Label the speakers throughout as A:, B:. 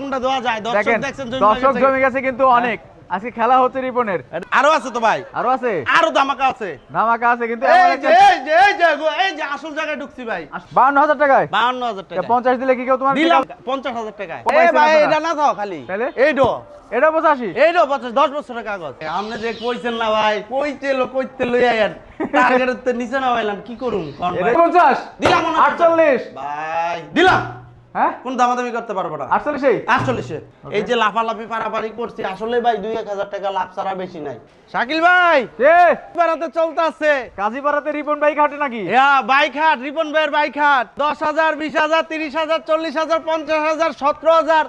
A: কোনটা কোনটা দেওয়া যায় দর্শক দেখছেন
B: দর্শক জমে গেছে কিন্তু হ্যাঁ। অনেক আজকে খেলা হচ্ছে রিপনের
A: আরো আছে তো ভাই আরো আছে আরো ধামাকা আছে
B: ধামাকা আছে কিন্তু
A: এই যে এই যে এই যে আসল জায়গায় ঢুকছি ভাই
B: 52000 টাকায় 52000 টাকা 50 দিলে কি কেউ তোমার
A: দিলাম 50000 টাকায় এই ভাই এটা না দাও খালি তাহলে এই দো
B: এটা 85
A: এই দো 50 10 বছরের কাগজ আপনি যে কইছেন না ভাই কইতে কইতে লই আয়ান টার্গেটের তো নিচে নামাইলাম কি করুম
B: 50 দিলাম 48
A: ভাই দিলাম হ্যাঁ কোন দামাদামি করতে পারবো না
B: আটচল্লিশে আটচল্লিশে এই যে লাফালাফি পারাপারি করছি আসলে ভাই দুই এক হাজার টাকা লাভ ছাড়া বেশি নাই
A: শাকিল ভাই পাড়াতে চলতে আছে
B: কাজী রিপন ভাই হাটে নাকি
A: হ্যাঁ বাইক হাট রিপন ভাইয়ের বাইক হাট দশ হাজার বিশ হাজার তিরিশ হাজার চল্লিশ হাজার পঞ্চাশ হাজার সতেরো হাজার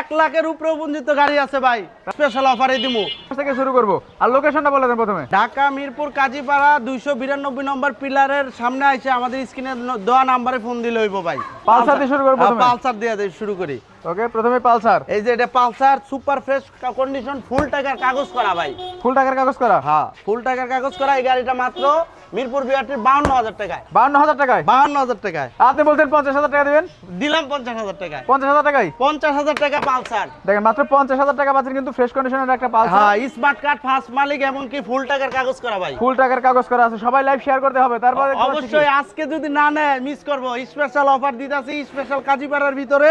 A: এক লাখের উপরে বঞ্জিত গাড়ি আছে ভাই স্পেশাল অফারে দিব
B: থেকে শুরু করব আর লোকেশনটা বলে দেন প্রথমে
A: ঢাকা মিরপুর কাজীপাড়া দুইশো বিরানব্বই নম্বর পিলারের সামনে আইসে আমাদের স্ক্রিনে দেওয়া নাম্বারে ফোন দিলে হইব ভাই
B: পালসার দিয়ে শুরু করবো হ্যাঁ, পালসার দিয়ে শুরু করি ওকে প্রথমে পালসার
A: এই যে এটা Pulsar super fresh condition full টাকার কাগজ করা ভাই
B: ফুল টাকার কাগজ করা
A: হ্যাঁ ফুল টাকার কাগজ করা এই গাড়িটা মাত্র মিরপুর বিআরটির হাজার টাকায়
B: বাউন্ন হাজার টাকায় হাজার টাকায় আপনি বলছেন পঞ্চাশ হাজার টাকা দেবেন
A: দিলাম পঞ্চাশ হাজার টাকায় পঞ্চাশ হাজার টাকায় পঞ্চাশ হাজার টাকা পালসার
B: দেখেন মাত্র পঞ্চাশ হাজার টাকা পাচ্ছেন কিন্তু ফ্রেশ কন্ডিশনের একটা পালসার হ্যাঁ
A: স্মার্ট কার্ড ফার্স্ট মালিক এমনকি ফুল টাকার কাগজ করা ভাই
B: ফুল টাকার কাগজ করা আছে সবাই লাইভ শেয়ার করতে হবে তারপরে
A: অবশ্যই আজকে যদি না নেয় মিস করবো স্পেশাল অফার দিতে আছে স্পেশাল কাজীপাড়ার ভিতরে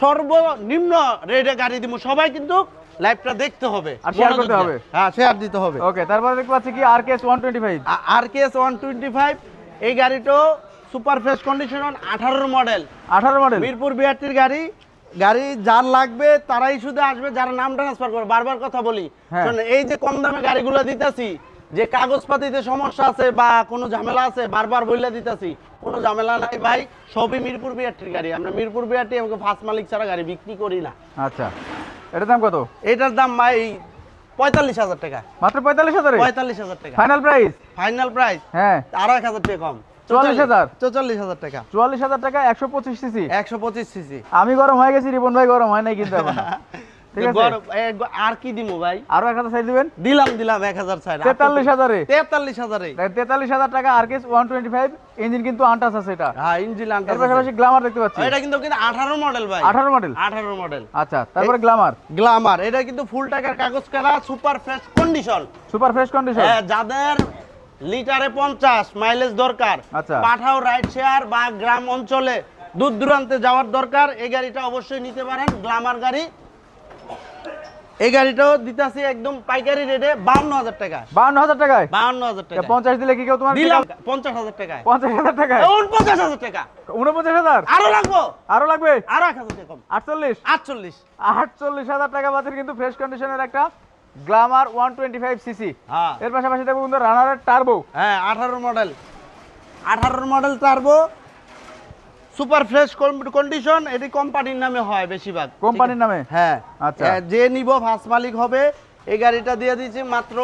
A: সর্বনিম্ন রেটে গাড়ি দিব সবাই কিন্তু লাইভটা দেখতে হবে
B: আর শেয়ার করতে হবে
A: হ্যাঁ শেয়ার দিতে হবে
B: ওকে তারপরে দেখতে পাচ্ছি কি আরকেএস 125
A: আরকেএস 125 এই গাড়িটা super fresh condition 18 model 18 model Mirpur 72 গাড়ি গাড়ি যার লাগবে তারাই শুধু আসবে যারা নাম ট্রান্সফার করবে বারবার কথা বলি হ্যাঁ। এই যে কম দামে গাড়িগুলো দিতেছি যে কাগজপাতিতে সমস্যা আছে বা কোনো ঝামেলা আছে বারবার বললে দিতেছি কোনো ঝামেলা নাই ভাই সবই মিরপুর বিআরটির গাড়ি আমরা মিরপুর বিআরটি আমাকে ফার্স্ট মালিক ছাড়া গাড়ি বিক্রি করি না
B: আচ্ছা এটার দাম কত
A: এটার দাম ভাই পঁয়তাল্লিশ হাজার টাকা
B: মাত্র পঁয়তাল্লিশ হাজার
A: পঁয়তাল্লিশ হাজার টাকা ফাইনাল প্রাইস ফাইনাল প্রাইস হ্যাঁ আরো এক হাজার টাকা কম চুয়াল্লিশ হাজার চৌচল্লিশ হাজার টাকা
B: চুয়াল্লিশ হাজার টাকা একশো পঁচিশ সিসি
A: একশো পঁচিশ সিসি
B: আমি গরম হয়ে গেছি রিবন ভাই গরম হয় নাই কিন্তু তেতাল্লিশ হাজারে তেতাল্লিশ হাজার টাকা হ্যাঁ,
A: কিন্তু আঠারো মডেল আঠারো মডেল আঠারো মডেল
B: আচ্ছা, তারপরে
A: এটা কিন্তু ফুল টাকার কাগজ সুপার ফ্রেশ কন্ডিশন কন্ডিশন যাদের লিটারে পঞ্চাশ মাইলেজ দরকার আচ্ছা। পাঠাও রাইড শেয়ার বা গ্রাম অঞ্চলে দূর দূরান্তে যাওয়ার দরকার এই গাড়িটা অবশ্যই নিতে পারেন গ্লামার গাড়ি এই গাড়িটাও দিতেছি একদম পাইকারি রেটে হাজার টাকা
B: 52000 টাকায়
A: 52000 টাকা
B: পঞ্চাশ দিলে কি কেউ তোমার
A: দিলাম 50000 টাকায়
B: 50000 টাকায়
A: 49000 টাকা
B: 49000 আরো লাগবো আরো লাগবে
A: আর 1000 টাকা আটচল্লিশ
B: 48 48 48000 টাকা বাজের কিন্তু ফ্রেশ কন্ডিশনের একটা গ্ল্যামার ফাইভ সিসি এর পাশাপাশি দেখো বন্ধু রানারের টার্বো
A: হ্যাঁ 18 মডেল আঠারোর model turbo super fresh condition এটি কোম্পানির নামে হয় বেশিরভাগ কোম্পানির নামে হ্যাঁ আচ্ছা যে নিব ফার্স্ট মালিক হবে এই গাড়িটা দিয়ে দিয়েছি মাত্র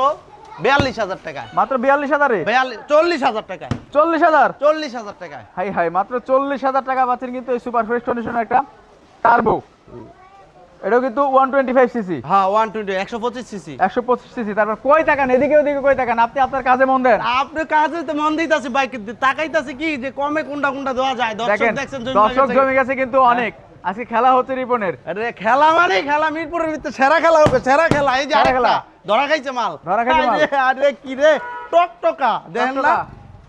A: বিয়াল্লিশ হাজার টাকা
B: মাত্র বিয়াল্লিশ হাজারে
A: চল্লিশ হাজার টাকা চল্লিশ হাজার চল্লিশ হাজার টাকা
B: হাই হাই মাত্র চল্লিশ হাজার টাকা পাচ্ছেন কিন্তু এই সুপার একটা এটাও কিন্তু 125 সিসি
A: হ্যাঁ 120 125 সিসি
B: 125 সিসি তারপর কই তাকান এদিকে ওদিকে কই তাকান আপনি আপনার কাজে মন দেন
A: আপনি কাজে তো মন দিতাছি বাইক তাকাইতাছি কি যে কমে কোনটা কোনটা দেওয়া যায় দর্শক দেখছেন
B: দর্শক জমে গেছে কিন্তু হ্যাঁ। অনেক আজকে খেলা হচ্ছে রিপনের
A: আরে খেলা মানে খেলা মিরপুরের ভিতরে সেরা খেলা হবে সেরা খেলা এই যে খেলা ধরা খাইছে মাল ধরা খাইছে মাল আরে কি রে টক টকা দেখেন না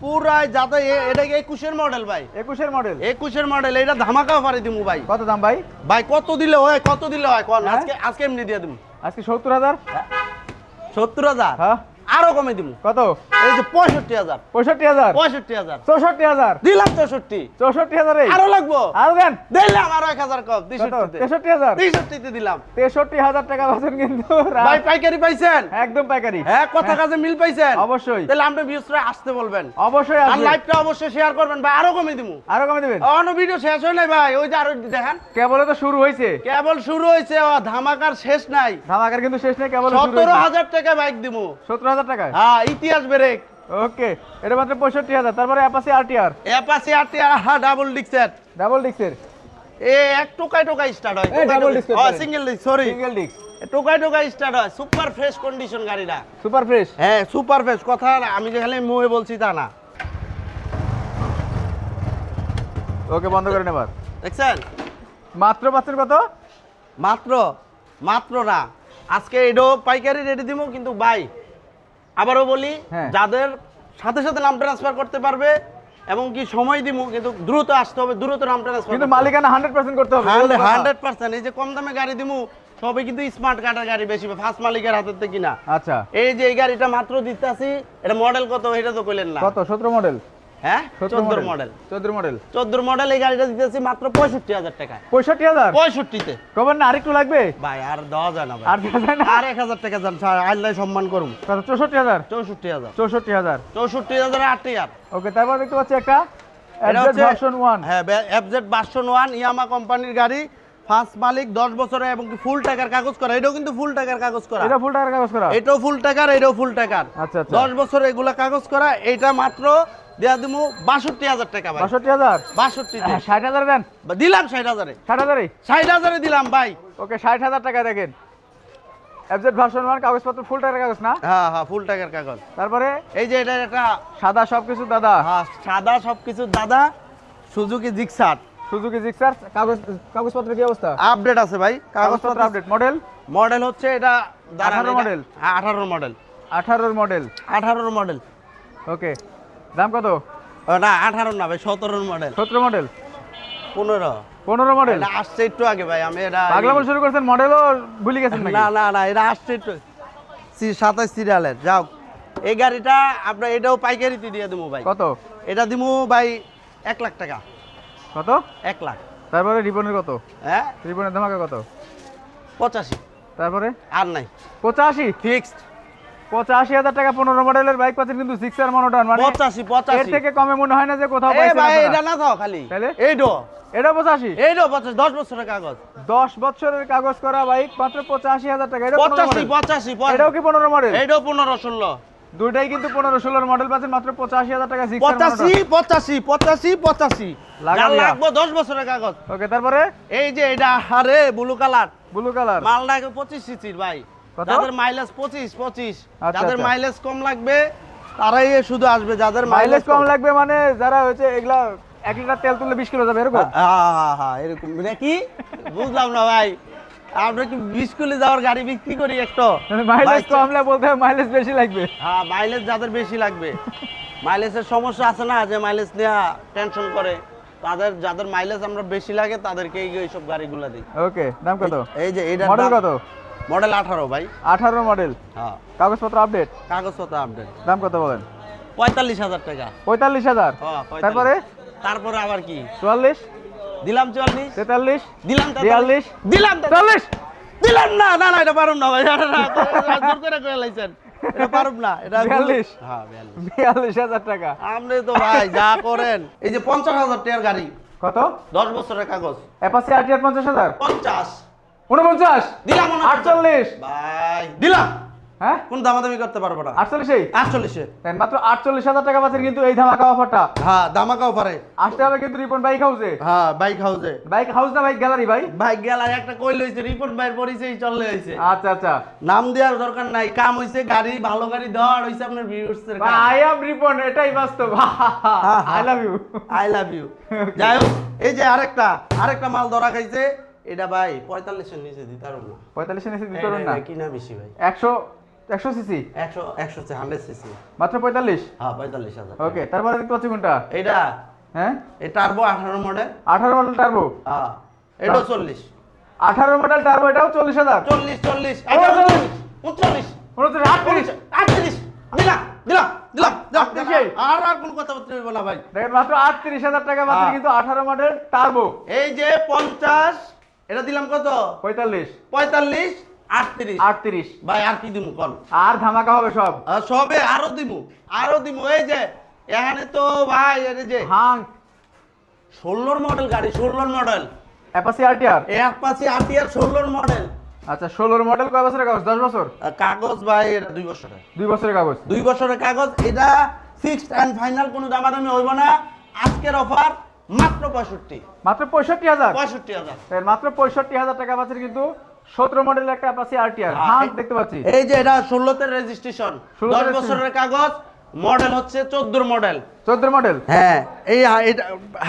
A: পুরাই যাতে এটা কি একুশের মডেল ভাই একুশের মডেল একুশের মডেল এটা ধামাকা পারে দিমু ভাই কত দাম ভাই ভাই কত দিলে হয় কত দিলে হয় হ্যাঁ? আজকে আজকে এমনি দিয়ে দিমু
B: আজকে সত্তর হাজার হ্যাঁ।
A: সত্তর হাজার হ্যাঁ আরো কমে দিব কত এই যে পঁয়ষট্টি হাজার পঁয়ষট্টি হাজার পঁয়ষট্টি হাজার
B: চৌষট্টি হাজার
A: দিলাম চৌষট্টি চৌষট্টি হাজার আরো লাগবো আরো দেন দিলাম আরো এক হাজার কম তেষট্টি হাজার তেষট্টিতে দিলাম
B: তেষট্টি হাজার টাকা পাচ্ছেন কিন্তু
A: পাইকারি পাইছেন একদম পাইকারি হ্যাঁ কথা হ্যাঁ। কাজে মিল পাইছেন অবশ্যই তাহলে আমরা ভিউজ আসতে বলবেন অবশ্যই আর লাইভটা অবশ্যই শেয়ার করবেন ভাই আরো কমে দিব আরো কমে দিবেন অন্য ভিডিও শেষ হয় নাই ভাই ওই যে আরো দেখেন
B: কেবল তো শুরু হয়েছে
A: কেবল শুরু হয়েছে ধামাকার শেষ নাই
B: ধামাকার কিন্তু শেষ নাই কেবল
A: সতেরো হাজার টাকা বাইক দিব
B: সতেরো হাজার টাকায়
A: হ্যাঁ ইতিহাস ব্রেক
B: ওকে এটা মাত্র পঁয়ষট্টি হাজার তারপরে অ্যাপাসি
A: অ্যাপাসি হ্যাঁ ডাবল ডিক্সের ডাবল ডিক্সের এ এক টোকায় টোকায় স্টার্ট হয়
B: ডাবল ডিক্স হ্যাঁ
A: single discs sorry single discs start হয় সুপার ফ্রেশ কন্ডিশন গাড়িটা সুপার ফ্রেশ হ্যাঁ সুপার ফ্রেশ কথা আমি যে খালি মুহে বলছি তা না
B: ওকে বন্ধ করে নেবার দেখছেন মাত্র পাচ্ছেন কত
A: মাত্র মাত্র না আজকে এটাও পাইকারি রেডি দিব কিন্তু বাই আবারও বলি হ্যাঁ। যাদের সাথে সাথে নাম ট্রান্সফার করতে পারবে এবং কি সময় দিব কিন্তু দ্রুত আসতে হবে দ্রুত নাম ট্রান্সফার
B: কিন্তু মালিকানা 100% করতে
A: হবে 100% এই যে কম দামে গাড়ি দিমু সবই কিন্তু স্মার্ট কাটার গাড়ি বেশি ফার্স্ট মালিকের হাতে থেকে কিনা আচ্ছা এই যে এই গাড়িটা মাত্র দিতাছি এটা মডেল কত এটা তো কইলেন না
B: কত 17 মডেল
A: হ্যাঁ মডেল মডেল এই গাড়িটা মাত্র পঁয়ষট্টি হাজার
B: পঁয়ষট্টি হাজার হাজার
A: ইয়ামা কোম্পানির হ্যাঁ, গাড়ি ফার্স্ট মালিক দশ বছরে এবং ফুল টাকার কাগজ করা এটাও কিন্তু ফুল টাকার কাগজ করা
B: এটা ফুল টাকার কাগজ করা
A: এটাও ফুল টাকার এটাও ফুল টাকার আচ্ছা, আচ্ছা দশ বছরে এগুলা কাগজ করা এটা মাত্র দেয়া দিমু বাষট্টি হাজার টাকা ভাই হাজার বাষট্টি হ্যাঁ, ষাট হাজার দেন দিলাম ষাট হাজারে ষাট হাজারে ষাট হাজারে দিলাম ভাই
B: ওকে ষাট হাজার টাকা দেখেন অ্যাবজেট কাগজপত্র ফুল টাকার কাগজ না
A: হ্যাঁ হ্যাঁ ফুল টাকার কাগজ তারপরে এই যে এটা একটা
B: সাদা সবকিছু দাদা
A: হ্যাঁ সাদা সবকিছু দাদা সুজুকি জিক্সার
B: সুজুকি জিক্সার কাগজ কাগজপত্র কি অবস্থা
A: আপডেট আছে ভাই
B: কাগজপত্র আপডেট মডেল
A: মডেল হচ্ছে এটা 18 মডেল হ্যাঁ, আঠারোর মডেল
B: আঠারোর মডেল
A: আঠারোর মডেল
B: ওকে দাম কত
A: না আঠারো না ভাই সতেরোর মডেল সতেরো মডেল পনেরো পনেরো মডেল আসছে একটু আগে ভাই আমি এটা
B: পাগলামো শুরু করছেন মডেলও ভুলে গেছেন না
A: না না এটা আসছে একটু সাতাশ সিরিয়ালের যাও এই গাড়িটা আপনার এটাও পাইকারিতে দিয়ে দেবো ভাই কত এটা দিব ভাই এক লাখ টাকা কত এক লাখ
B: তারপরে রিবনের কত হ্যাঁ রিবনের ধামাকা কত পঁচাশি তারপরে আর নাই পঁচাশি ফিক্সড পঁচাশি হাজার টাকা পনেরো মডেলের বাইক পাচ্ছেন কিন্তু সিক্সার মনোটন মানে
A: পঁচাশি পঁচাশি
B: এর থেকে কমে মনে হয় না যে কোথাও ভাই
A: এটা না দাও খালি এইটো এটা পঁচাশি এইটো পঁচাশি দশ বছরের কাগজ
B: দশ বছরের কাগজ করা বাইক মাত্র পঁচাশি হাজার টাকা এটা পঁচাশি পঁচাশি এটাও কি পনেরো মডেল
A: এটাও পনেরো ষোলো
B: দুইটাই কিন্তু পনেরো ষোলোর মডেল পাচ্ছেন মাত্র পঁচাশি হাজার টাকা
A: পঁচাশি পঁচাশি পঁচাশি পঁচাশি লাগবো দশ বছরের কাগজ ওকে তারপরে এই যে এটা হারে ব্লু কালার ব্লু কালার মালটা পঁচিশ সিসির ভাই যাদের মাইলেজ 25 25 যাদের মাইলেজ আচ্ছা। কম লাগবে তারাই শুধু আসবে যাদের মাইলেজ
B: কম লাগবে মানে যারা হচ্ছে এগুলা এক লিটার তেল তুললে 20 কিলো যাবে এরকম
A: হ্যাঁ, হ্যাঁ, হ্যাঁ, এরকম মানে কি বুঝলাম না ভাই আমরা কি বিশ কিলো যাওয়ার গাড়ি বিক্রি করি একটু
B: মাইলেজ কম লাগবে বলতে মাইলেজ বেশি লাগবে
A: হ্যাঁ মাইলেজ যাদের বেশি লাগবে মাইলেজের সমস্যা আছে না যে মাইলেজ নেওয়া টেনশন করে তাদের যাদের মাইলেজ আমরা বেশি লাগে তাদেরকে এইসব গাড়িগুলো দিই
B: ওকে দাম কত এই যে এটা মডেল কত
A: মডেল আঠারো ভাই
B: আঠারো মডেল হ্যাঁ কাগজপত্র আপডেট
A: কাগজপত্র আপডেট দাম কত বলেন 45000 হাজার টাকা
B: পঁয়তাল্লিশ হাজার হ্যাঁ, তারপরে
A: তারপরে আবার কি চুয়াল্লিশ দিলাম চুয়াল্লিশ তেতাল্লিশ দিলাম
B: 43 দিলাম 43
A: দিলাম না না না এটা পারুম না ভাই জোর করে করে লাইছেন এটা পারুম না এটা হ্যাঁ
B: বিয়াল্লিশ হাজার টাকা
A: আপনি তো ভাই যা করেন এই যে পঞ্চাশ হাজার টাকার গাড়ি কত দশ বছরের কাগজ
B: অ্যাপাসি আর পঞ্চাশ হাজার পঞ্চাশ উনপঞ্চাশ দিলাম আটচল্লিশ
A: ভাই দিলাম হ্যাঁ? হ্যাঁ কোন দামাদামি করতে পারবো না আটচল্লিশে আটচল্লিশে
B: মাত্র আটচল্লিশ হাজার টাকা পাচ্ছেন কিন্তু এই ধামাকা অফারটা
A: হ্যাঁ ধামাকা অফারে
B: আসতে হবে কিন্তু রিপন বাইক হাউসে
A: হ্যাঁ বাইক হাউসে
B: বাইক হাউস না বাইক গ্যালারি ভাই
A: বাইক গ্যালারি একটা কই লইছে রিপন ভাইয়ের পরিচয় চলে আচ্ছা আচ্ছা নাম দেওয়ার দরকার নাই কাম হইছে গাড়ি ভালো গাড়ি দেওয়ার হইছে আপনার আই অ্যাম রিপন এটাই বাস্তব I love you I love you যাই হোক এই যে আরেকটা আরেকটা মাল ধরা খাইছে এটা ভাই পঁয়তাল্লিশের নিচে দিতে পারবো না এর নিচে দিতে পারবো না কিনা বেশি ভাই একশো একশো সিসি একশো একশো হান্ড্রেড সিসি মাত্র পঁয়তাল্লিশ হ্যাঁ পঁয়তাল্লিশ হাজার ওকে তারপরে দেখতে পাচ্ছি কোনটা এটা হ্যাঁ এটা টার্বো আঠারো মডেল আঠারো মডেল টার্বো হ্যাঁ এটাও চল্লিশ আঠারো মডেল টার্বো এটাও চল্লিশ হাজার চল্লিশ চল্লিশ উনচল্লিশ উনচল্লিশ আটত্রিশ আটত্রিশ দিলাম দিলাম দিলাম আর আর কোন কথাবার্তা বলা ভাই মাত্র আটত্রিশ হাজার টাকা মাত্র হ্যাঁ। কিন্তু আঠারো মডেল টার্বো এই যে পঞ্চাশ এটা দিলাম কত পঁয়তাল্লিশ পঁয়তাল্লিশ আটত্রিশ আটত্রিশ ভাই আর কি দিব কল আর ধামাকা হবে সব সবে আরো দিব আরো দিমু এই যে এখানে তো ভাই এই যে হাং ষোলোর মডেল গাড়ি ষোলোর model Apache RTR Apache RTR ষোলোর মডেল আচ্ছা ষোলোর মডেল কয় বছরের কাগজ দশ বছর কাগজ ভাই এটা দুই বছরের দুই বছরের কাগজ দুই বছরের কাগজ এটা সিক্স অ্যান্ড ফাইনাল কোনো দামাদামি হইব না আজকের অফার মাত্র পঁয়ষট্টি মাত্র পঁয়ষট্টি হাজার পঁয়ষট্টি হাজার মাত্র পঁয়ষট্টি হাজার টাকা পাচ্ছেন কিন্তু সতেরো মডেলের একটা পাচ্ছি আরটিআর হাঁক হ্যাঁ, দেখতে পাচ্ছি এই যে এটা ষোলোতে রেজিস্ট্রেশন দশ বছরের কাগজ মডেল হচ্ছে চোদ্দোর মডেল চোদ্দোর মডেল হ্যাঁ এই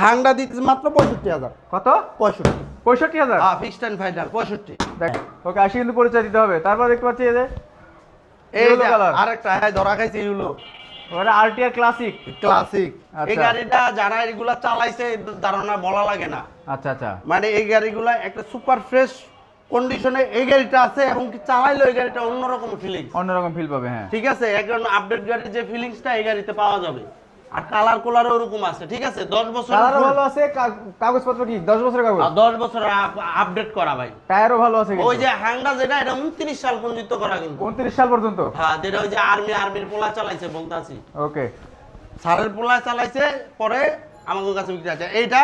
A: হাংটা দিতেছে মাত্র পঁয়ষট্টি হাজার কত পঁয়ষট্টি পঁয়ষট্টি হাজার হ্যাঁ ফিক্সড অ্যান্ড ফাইনাল পঁয়ষট্টি দেখ ওকে আসি কিন্তু পরিচয় দিতে হবে তারপর দেখতে পাচ্ছি এই যে এই আরেকটা হ্যাঁ ধরা খাইছে ইউলো ওটা আরটিআর ক্লাসিক আচ্ছা। ক্লাসিক এই গাড়িটা যারা এগুলা চালাইছে ধারণা বলা লাগে না আচ্ছা আচ্ছা মানে এই গাড়িগুলা একটা সুপার ফ্রেশ কন্ডিশনে এই গাড়িটা আছে এবং কি চালাইলো এই গাড়িটা অন্যরকম ফিলিং অন্যরকম ফিল পাবে হ্যাঁ ঠিক আছে এখন আপডেট গাড়ির যে ফিলিংসটা এই গাড়িতে পাওয়া যাবে আর কালার কোলার ওরকম আছে ঠিক আছে 10 বছর কালার ভালো আছে কাগজপত্র কি 10 বছরের কাগজ 10 বছর আপডেট করা ভাই টায়ারও ভালো আছে ওই যে হ্যাংডা যেটা এটা 29 সাল পর্যন্ত করা কিন্তু 29 সাল পর্যন্ত হ্যাঁ যেটা ওই যে আর্মি আর্মির পোলা চালাইছে বলতাছি ওকে সারের পোলা চালাইছে পরে আমাদের কাছে বিক্রি আছে এইটা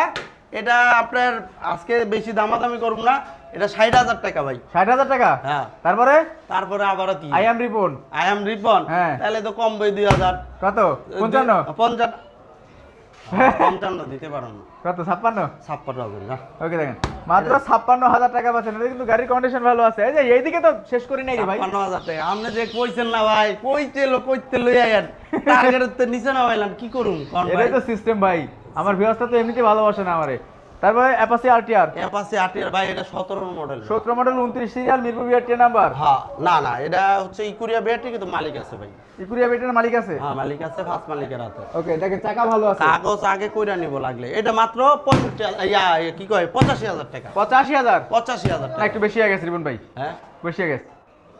A: এটা আপনার আজকে বেশি দামাদামি করুন না এটা ষাট হাজার টাকা ভাই ষাট হাজার টাকা হ্যাঁ তারপরে তারপরে আবার কি I am Ripon I am Ripon হ্যাঁ তাহলে তো কম দুই হাজার কত পঞ্চান্ন পঞ্চান্ন হ্যাঁ, পঞ্চান্ন দিতে পারেন ছাপ্পান্ন ওকে হ্যাঁ। ছাপ্পান্ন হাজার টাকা কিন্তু গাড়ির কন্ডিশন ভালো আছে এইদিকে তো শেষ করি নাই ভাই হাজার আপনি যে না ভাই লই নিচে কি করুন সিস্টেম ভাই আমার ভিউয়ার্সটা তো এমনিতে ভালোবাসে না আমারে তারপরে অ্যাপাসি আরটিআর অ্যাপাসি আরটিআর ভাই এটা 17 model 17 model 29 serial Mirpur BRT number হ্যাঁ না না এটা হচ্ছে ইকুরিয়া বিআরটি কিন্তু মালিক আছে ভাই ইকুরিয়া বিআরটির মালিক আছে হ্যাঁ মালিক আছে ফাস মালিকের আছে ওকে দেখেন চাকা ভালো আছে কাগজ আগে কইরা নিব লাগলে এটা মাত্র 50 ইয়া কি কয় 85000 টাকা 85000 85000 টাকা একটু বেশি হয়ে গেছে রিবন ভাই হ্যাঁ বেশি হয়ে গেছে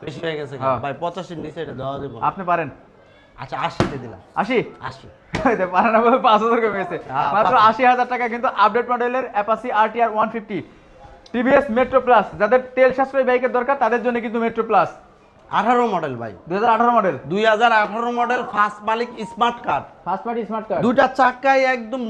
A: বেশি হয়ে গেছে হ্যাঁ। ভাই 85 নিচে এটা দেওয়া যাবে আপনি পারেন আচ্ছা আশিতে দিলাম আশি আশি বানানব্বই পাঁচ হাজার কমে গেছে মাত্র আশি হাজার টাকা কিন্তু আপডেট মডেলের Apache R T R one fifty TVS Metro plus যাদের তেল সাশ্রয়ী বাইকের দরকার তাদের জন্য কিন্তু মেট্রো প্লাস আঠারো মডেল ভাই দুই হাজার আঠারো মডেল দুই হাজার আঠারো মডেল ফার্স্ট মালিক স্মার্ট কার ফার্স্ট মালিক স্মার্ট কার দুটা চাকাই একদম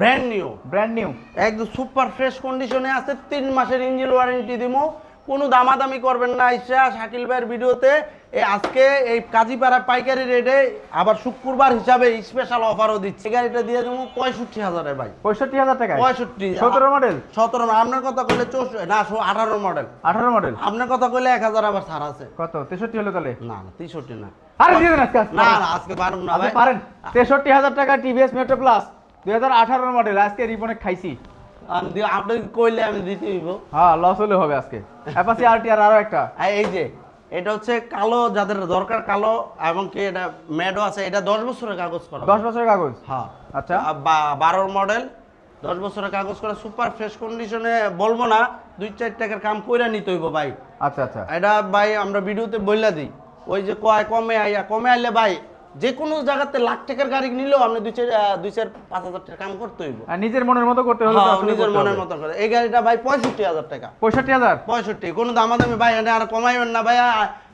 A: ব্র্যান্ড নিউ ব্র্যান্ড নিউ একদম সুপার ফ্রেশ কন্ডিশনে আছে তিন মাসের ইঞ্জিন ওয়ারেন্টি দিমো কোনো দামাদামি করবেন না ইসা শাকিল ভাইয়ের ভিডিওতে এই আজকে এই কাজীপাড়া পাইকারি রেটে আবার শুক্রবার হিসাবে স্পেশাল অফারও দিচ্ছে গাড়িটা দিয়ে দেবো পঁয়ষট্টি হাজারে ভাই পঁয়ষট্টি হাজার টাকা পঁয়ষট্টি সতেরো মডেল সতেরো আপনার কথা করলে চৌষট্টি না আঠারো মডেল আঠারো মডেল আপনার কথা করলে এক হাজার আবার ছাড় আছে কত তেষট্টি হলো তাহলে না না তেষট্টি না আরে দিয়ে দেন আজকে না আজকে পারব না আচ্ছা, ভাই পারেন তেষট্টি হাজার টাকা টিভিএস মেট্রো প্লাস দুই হাজার আঠারো মডেল আজকে রিপনে খাইছি কইলে আমি দিতে হ্যাঁ লস হলে হবে আজকে আরটি আর আরো একটা এই যে এটা হচ্ছে কালো যাদের দরকার কালো এটা ম্যাডও আছে এটা কাগজ করা বছরের কাগজ হ্যাঁ আচ্ছা মডেল কাগজ করা সুপার ফ্রেশ কন্ডিশনে বলবো না দুই চার টাকার কাম কইরা নিতে হইব ভাই আচ্ছা আচ্ছা এটা ভাই আমরা ভিডিওতে বইলা দিই ওই যে কয় কমে আইয়া কমে আইলে ভাই যে কোনো জায়গাতে লাখ টাকার গাড়ি নিলেও আপনি দুই চার দুই চার পাঁচ হাজার টাকা কাম করতে হইব আর নিজের মনের মতো করতে হ্যাঁ, হবে নিজের মনের মতো করে এই গাড়িটা ভাই পঁয়ষট্টি হাজার টাকা পঁয়ষট্টি হাজার পঁয়ষট্টি কোনো দামা দামি ভাই আর কমাইবেন না ভাই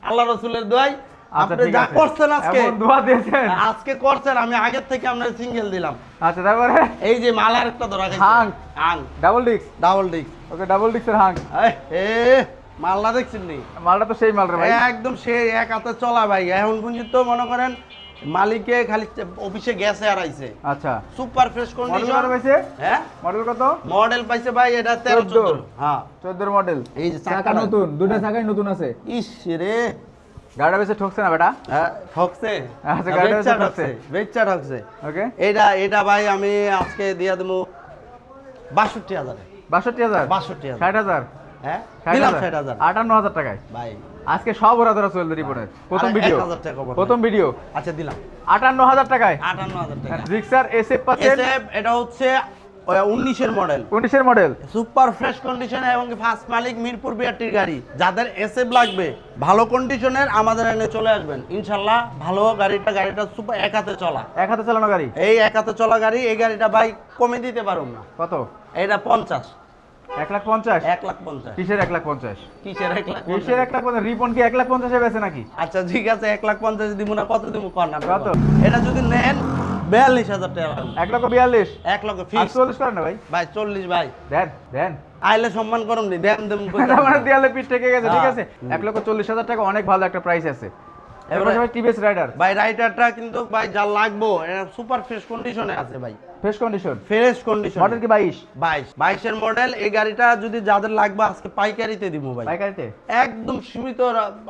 A: আল্লাহ রসুলের দোয়াই আচ্ছা, আপনি যা করছেন আজকে দোয়া দিয়েছেন আজকে করছেন আমি আগের থেকে আপনাকে সিঙ্গেল দিলাম আচ্ছা তারপরে এই যে মাল আর একটা ধরা গেছে হাং হাং ডাবল ডিক্স ডাবল ডিক্স ওকে ডাবল ডিক্সের হাং এ মালটা দেখছেন নি মালটা তো সেই মাল রে ভাই একদম সেই এক হাতে চলা ভাই এখন পর্যন্ত মনে করেন মালিকে খালি অফিসে গেছে আর আইছে আচ্ছা সুপার ফ্রেশ কন্ডিশন মডেল পাইছে হ্যাঁ মডেল কত মডেল পাইছে ভাই এটা 13 14 হ্যাঁ 14 এর মডেল এই যে চাকা নতুন দুটো চাকাই নতুন আছে ইশ রে গাড়া বেশি ঠকছে না বেটা হ্যাঁ ঠকছে আচ্ছা হ্যাঁ, গাড়া বেশি ঠকছে বেচ্চা ঠকছে ওকে এটা এটা ভাই আমি আজকে দিয়া দেব 62000 62000 62000 60000 হ্যাঁ 60000 58000 আটান্ন টাকায় ভাই আজকে সব ওরা ধরা চলবে প্রথম ভিডিও প্রথম ভিডিও আচ্ছা দিলাম আটান্ন হাজার টাকায় আটান্ন হাজার টাকা এটা হচ্ছে উনিশের মডেল মডেল সুপার ফ্রেশ এবং ফার্স্ট মালিক মিরপুর গাড়ি যাদের লাগবে ভালো কন্ডিশনের আমাদের চলে আসবেন ইনশাল্লাহ ভালো গাড়িটা গাড়িটা সুপার এক হাতে চলা এক হাতে চালানো গাড়ি এই এক হাতে চলা গাড়ি এই গাড়িটা কমে দিতে না কত এটা পঞ্চাশ এক লাখ পঞ্চাশ এক আচ্ছা, এটা যদি নেন বিয়াল্লিশ হাজার টাকা এক বিয়াল্লিশ এক ফিক্স চল্লিশ ভাই ভাই চল্লিশ ভাই আইলে সম্মান করম দেন দেয়ালে থেকে গেছে হ্যাঁ। ঠিক আছে এক লক্ষ চল্লিশ হাজার টাকা অনেক ভালো একটা প্রাইস আছে টিভিএস রাইডার ভাই রাইডারটা কিন্তু ভাই যা লাগবো সুপার ফ্রেশ কন্ডিশনে আছে ভাই fresh condition fresh condition model কি 22 22 22 এর মডেল এই গাড়িটা যদি যাদের লাগবে আজকে পাইকারিতে দিব ভাই পাইকারিতে একদম সীমিত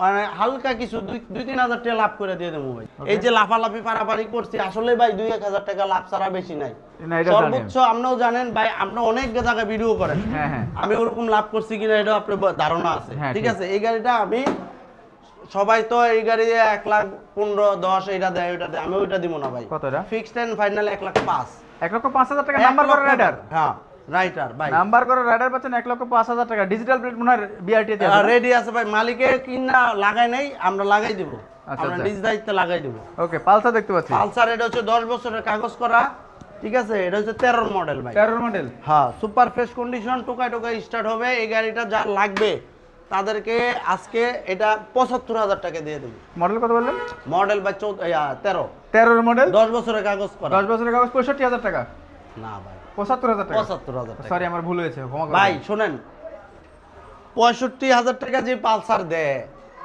A: মানে হালকা কিছু 2 3000 টাকা লাভ করে দিয়ে দেব ভাই এই যে লাফালাফি পারাপারি করছি আসলে ভাই 2 1000 টাকা লাভ ছাড়া বেশি নাই সর্বোচ্চ আপনিও জানেন ভাই আপনি অনেক জায়গায় ভিডিও করেন হ্যাঁ, হ্যাঁ। আমি ওরকম লাভ করছি কিনা এটা আপনার ধারণা আছে হ্যাঁ, ঠিক আছে এই গাড়িটা আমি সবাই তো এই গাড়ি এক লাখ পনেরো দশ এটা দেয় ওইটা দেয় আমি ওইটা দিব না ভাই কতটা ফিক্সড এন্ড ফাইনাল এক লাখ পাঁচ এক লক্ষ পাঁচ হাজার টাকা নাম্বার করে রাইডার হ্যাঁ রাইটার ভাই নাম্বার করে রাইডার এক লক্ষ পাঁচ হাজার টাকা ডিজিটাল রেডি আছে ভাই মালিকে কিনা নাই আমরা আচ্ছা, আচ্ছা। নিজ লাগাই ওকে পালসার দেখতে পাচ্ছি পালসার এটা হচ্ছে দশ বছরের কাগজ করা ঠিক আছে এটা হচ্ছে তেরোর মডেল ভাই মডেল হ্যাঁ সুপার ফ্রেশ কন্ডিশন টোকায় টোকায় স্টার্ট হবে এই গাড়িটা যা লাগবে তাদেরকে আজকে এটা পঁচাত্তর হাজার টাকা দিয়ে দেবো মডেল কত বললেন মডেল বা চৌদ্দ তেরো তেরোর মডেল দশ বছরের কাগজ করা দশ বছরের কাগজ পঁয়ষট্টি হাজার টাকা না ভাই পঁচাত্তর হাজার পঁচাত্তর হাজার সরি আমার ভুল হয়েছে ভাই শোনেন পঁয়ষট্টি হাজার টাকা যে পালসার দেয়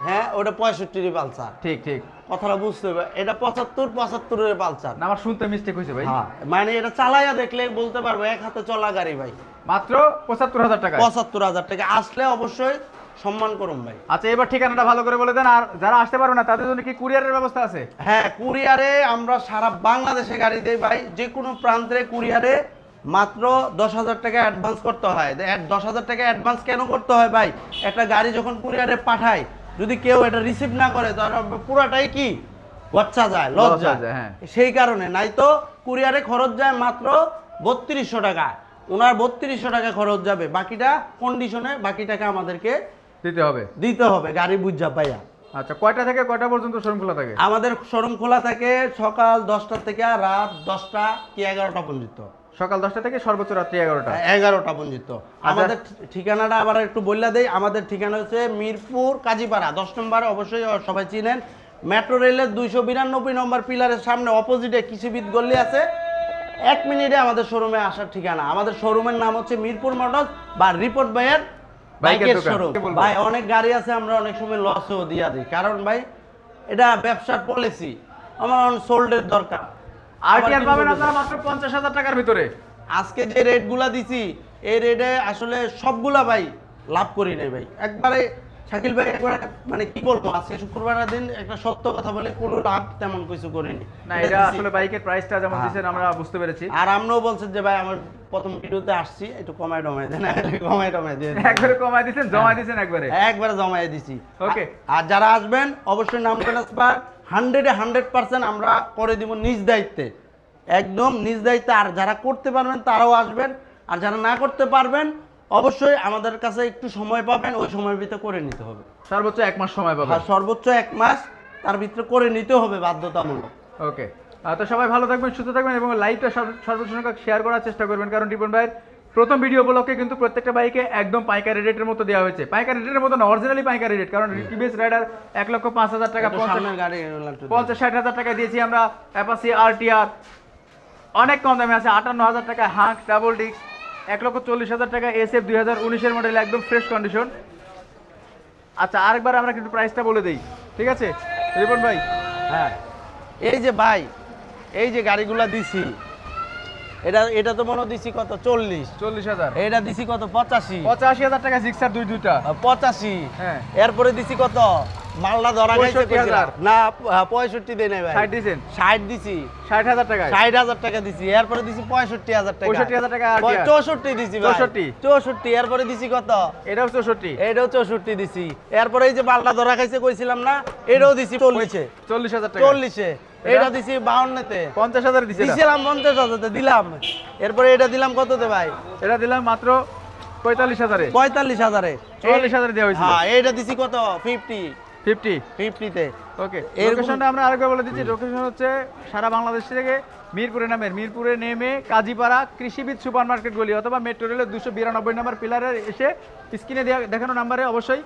A: হ্যাঁ ওটা পঁয়ষট্টিরই পালসার ঠিক ঠিক কথাটা বুঝতে হবে এটা পঁচাত্তর পঁচাত্তরের পালসার আমার শুনতে মিস্টেক হয়েছে ভাই হ্যাঁ, মানে এটা চালাইয়া দেখলে বলতে পারবো এক হাতে চলা গাড়ি ভাই মাত্র পঁচাত্তর হাজার টাকা পঁচাত্তর হাজার টাকা আসলে অবশ্যই সম্মান করুন ভাই আচ্ছা এবার ঠিকানাটা ভালো করে বলে দেন আর যারা আসতে পারবে না তাদের জন্য কি কুরিয়ারের ব্যবস্থা আছে হ্যাঁ কুরিয়ারে আমরা সারা বাংলাদেশে গাড়ি দেই ভাই যে কোনো প্রান্তে কুরিয়ারে মাত্র দশ হাজার টাকা অ্যাডভান্স করতে হয় দশ হাজার টাকা অ্যাডভান্স কেন করতে হয় ভাই একটা গাড়ি যখন কুরিয়ারে পাঠায় যদি কেউ এটা রিসিভ না করে তাহলে পুরাটাই কি গচ্ছা যায় লজ্জা যায় হ্যাঁ। সেই কারণে নাই তো কুরিয়ারে খরচ যায় মাত্র বত্রিশশো টাকা ওনার বত্রিশশো টাকা খরচ যাবে বাকিটা কন্ডিশনে বাকি টাকা আমাদেরকে দিতে হবে দিতে হবে গাড়ি বুঝা পাইয়া আচ্ছা কয়টা থেকে কয়টা পর্যন্ত শোরুম খোলা থাকে আমাদের শোরুম খোলা থাকে সকাল দশটা থেকে রাত দশটা কি এগারোটা পর্যন্ত সকাল দশটা থেকে সর্বোচ্চ রাত্রি এগারোটা এগারোটা পর্যন্ত আচ্ছা। আমাদের ঠিকানাটা আবার একটু বললে দেই আমাদের ঠিকানা হচ্ছে মিরপুর কাজীপাড়া দশ নম্বর অবশ্যই সবাই চিনেন মেট্রো রেলের দুইশো বিরানব্বই নম্বর পিলারের সামনে অপোজিটে কৃষিবিদ গল্লি আছে এক মিনিটে আমাদের শোরুমে আসার ঠিকানা আমাদের শোরুমের নাম হচ্ছে মিরপুর মডেল বা রিপোর্ট বাইয়ার বাইকের শোরুম ভাই অনেক গাড়ি আছে আমরা অনেক সময় লসও দিয়া দিই কারণ ভাই এটা ব্যবসার পলিসি আমার সোল্ডের দরকার আরটিআর পাবেন আপনারা মাত্র 50000 টাকার ভিতরে আজকে যে রেটগুলা দিছি এই রেটে আসলে সবগুলা ভাই লাভ করি নাই ভাই একবারে শাকিল ভাই একবার মানে কি বলবো আজকে শুক্রবার দিন একটা সত্য কথা বলে কোনো লাভ তেমন কিছু করেনি না এটা আসলে বাইকের প্রাইসটা যেমন হ্যাঁ। দিয়েছেন আমরা বুঝতে পেরেছি আর আমনও বলছেন যে ভাই আমার প্রথম ভিডিওতে আসছি একটু কমায় টমায় দেন কমায় টমায় দেন একবারে কমায় দিয়েছেন হ্যাঁ। জমা দিয়েছেন একবারে একবারে জমায় দিছি ওকে আর যারা আসবেন অবশ্যই নাম ট্রান্সফার হান্ড্রেডে হান্ড্রেড পার্সেন্ট আমরা করে দিব নিজ দায়িত্বে একদম নিজ দায়িত্বে আর যারা করতে পারবেন তারাও আসবেন আর যারা না করতে পারবেন অবশ্যই আমাদের কাছে একটু সময় পাবেন ওই সময়ের ভিতরে করে নিতে হবে সর্বোচ্চ এক মাস সময় পাবেন সর্বোচ্চ এক মাস তার ভিতরে করে নিতে হবে বাধ্যতামূলক ওকে তো সবাই ভালো থাকবেন সুস্থ থাকবেন এবং লাইভটা সর্বোচ্চ সংখ্যক শেয়ার করার চেষ্টা করবেন কারণ রিপন ভাইয়ের প্রথম ভিডিও উপলক্ষে কিন্তু প্রত্যেকটা বাইকে একদম পাইকারি রেটের মতো দেওয়া হয়েছে পাইকারি রেটের মতো না অরিজিনালি পাইকারি রেট কারণ টিভিএস রাইডার এক লক্ষ পাঁচ হাজার টাকা পঞ্চাশ ষাট হাজার টাকা দিয়েছি আমরা অ্যাপাসি আর অনেক কম দামে আছে আটান্ন হাজার টাকা হাঁক ডাবল ডিস্ক এক লক্ষ চল্লিশ হাজার টাকা এস এফ দুই হাজার উনিশের মডেল একদম ফ্রেশ কন্ডিশন আচ্ছা আরেকবার আমরা কিন্তু প্রাইসটা বলে দিই ঠিক আছে রিপন ভাই হ্যাঁ এই যে ভাই এই যে গাড়িগুলা দিছি এটা এটা তো মনে দিছি কত এটা দিছি কত টাকা দুই দুইটা হ্যাঁ এরপরে দিছি কত মালটা ধরা গেছে না পঁয়ষট্টি নাই ভাই দিছেন দিছি হাজার টাকা টাকা দিছি এরপরে দিছি টাকা চৌষট্টি দিছি চৌষট্টি এরপরে দিছি কত এটাও চৌষট্টি এটাও চৌষট্টি দিছি এরপরে এই যে মালটা ধরা খাইছে কইছিলাম না এটাও দিছি চল্লিশে চল্লিশ হাজার টাকা চল্লিশে এটা দিছি 52 তে 50000 দিছি দিছিলাম 50000 তে দিলাম এটা দিলাম ভাই এটা দিলাম মাত্র 45000 এ 45000 এ দেওয়া হয়েছিল হ্যাঁ এটা দিছি কত 50 50 50 তে ওকে লোকেশনটা আমরা আরেকবার বলে দিচ্ছি লোকেশন হচ্ছে সারা বাংলাদেশ থেকে মিরপুরে নামের মিরপুরে নেমে কাজীপাড়া কৃষিবিদ সুপার মার্কেট গলি অথবা মেট্রো রেলের দুশো বিরানব্বই নম্বর পিলারে এসে স্ক্রিনে দেখানো নাম্বারে অবশ্যই